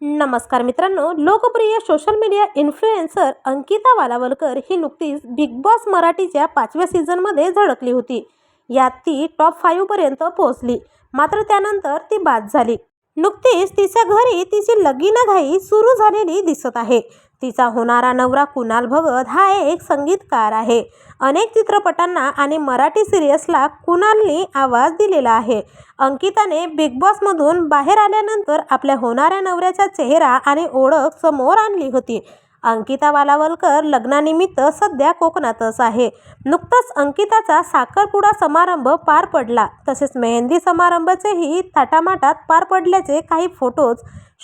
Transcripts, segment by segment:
नमस्कार मित्रांनो लोकप्रिय social media influencer Ankita Walawalkar ही नुकतीच बिग बॉस मराठीच्या पाचव्या सीझनमध्ये झळकली होती. यात ती टॉप फाईव्हपर्यंत पोहोचली. मात्र त्यानंतर ती बाद झाली. नुकतीच तिच्या घरी तिची लगीनघाई सुरू झालेली दिसत आहे. तिचा होणारा नवरा कुणाल भगत हा एक संगीतकार आहे. अनेक चित्रपटांना आणि मराठी सिरियल्सला कुणालनी आवाज दिलेला आहे. अंकिताने बिग बॉसमधून बाहेर आल्यानंतर आपल्या होणाऱ्या नवऱ्याचा चेहरा आणि ओळख समोर आणली होती. अंकिता वालावलकर लग्नानिमित्त सध्या कोकणातच आहे. नुकताच अंकिताचा साखरपुडा समारंभ पार पडला. तसेच मेहंदी समारंभाचेही थाटामाटात पार पडल्याचे काही फोटोज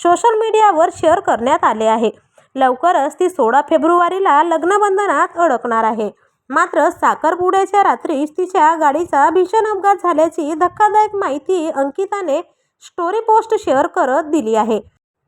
सोशल मीडियावर शेअर करण्यात आले आहे. लवकरच ती सोळा फेब्रुवारीला लग्नबंधनात अडकणार आहे. मात्र साखरपुड्याच्या रात्रीच तिच्या गाडीचा भीषण अपघात झाल्याची धक्कादायक माहिती अंकिताने स्टोरी पोस्ट शेअर करत दिली आहे.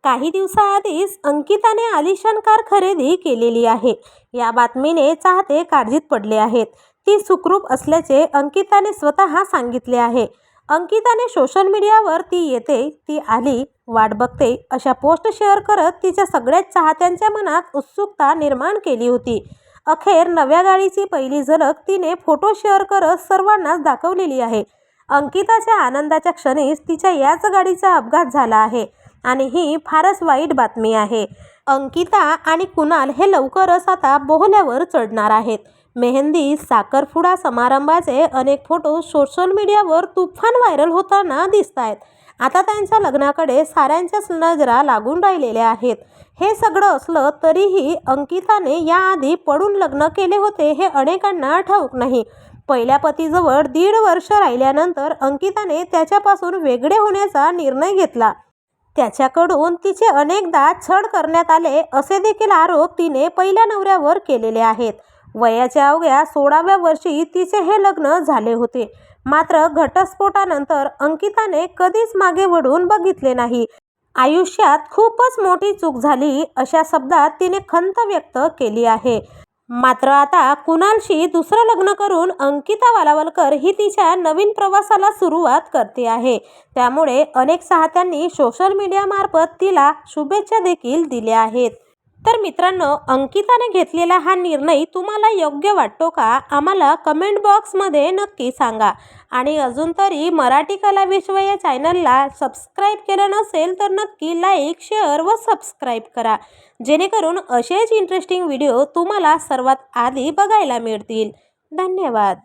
काही दिवसाआधीच अंकिताने आलिशान कार खरेदी केलेली आहे. या बातमीने चाहते काळजीत पडले आहेत. ती सुखरूप असल्याचे अंकिताने स्वतः सांगितले आहे. अंकिताने सोशल मीडियावर ती येते ती आली वाट बघते अशा पोस्ट शेअर करत तिच्या सगळ्याच चाहत्यांच्या मनात उत्सुकता निर्माण केली होती. अखेर नव्या गाडीची पहिली झलक तिने फोटो शेअर करत सर्वांनाच दाखवलेली आहे. अंकिताच्या आनंदाच्या क्षणीच तिच्या याच गाडीचा अपघात झाला आहे. आणि ही फारच वाईट बातमी आहे. अंकिता आणि कुणाल हे लवकरच आता बोहल्यावर चढणार आहेत. मेहंदी साखरपुडा समारंभाचे अनेक फोटो सोशल मीडियावर तुफान व्हायरल होताना दिसत आहेत आता त्यांच्या लग्नाकडे साऱ्यांच्याच नजरा लागून राहिलेल्या आहेत. हे सगळं असलं तरीही अंकिताने याआधी पडून लग्न केले होते हे अनेकांना ठाऊक नाही. पहिल्या पतीजवळ दीड वर्ष राहिल्यानंतर अंकिताने त्याच्यापासून वेगळे होण्याचा निर्णय घेतला. त्याच्याकडून तिचे अनेकदा छळ करण्यात आले असे देखील आरोप तिने पहिल्या नवऱ्यावर केलेले आहेत. वयाच्या अवघ्या सोळाव्या वर्षी तिचे हे लग्न झाले होते. मात्र घटस्फोटानंतर अंकिताने कधीच मागे वळून बघितले नाही. आयुष्यात खूपच मोठी चूक झाली अशा शब्दात तिने खंत व्यक्त केली आहे. मात्र आता कुणालशी दुसरं लग्न करून अंकिता वालावलकर ही तिच्या नवीन प्रवासाला सुरुवात करते आहे. त्यामुळे अनेक चाहत्यांनी सोशल मीडियामार्फत तिला शुभेच्छा देखील दिल्या आहेत. तर मित्रांनो अंकिताने घेतलेला हा निर्णय तुम्हाला योग्य वाटतो का? आम्हाला कमेंट बॉक्समध्ये नक्की सांगा. आणि अजून तरी मराठी कला विश्व या चॅनलला सबस्क्राईब केलं नसेल तर नक्की लाईक शेअर व सबस्क्राईब करा. जेणेकरून असेच इंटरेस्टिंग व्हिडिओ तुम्हाला सर्वात आधी बघायला मिळतील. धन्यवाद.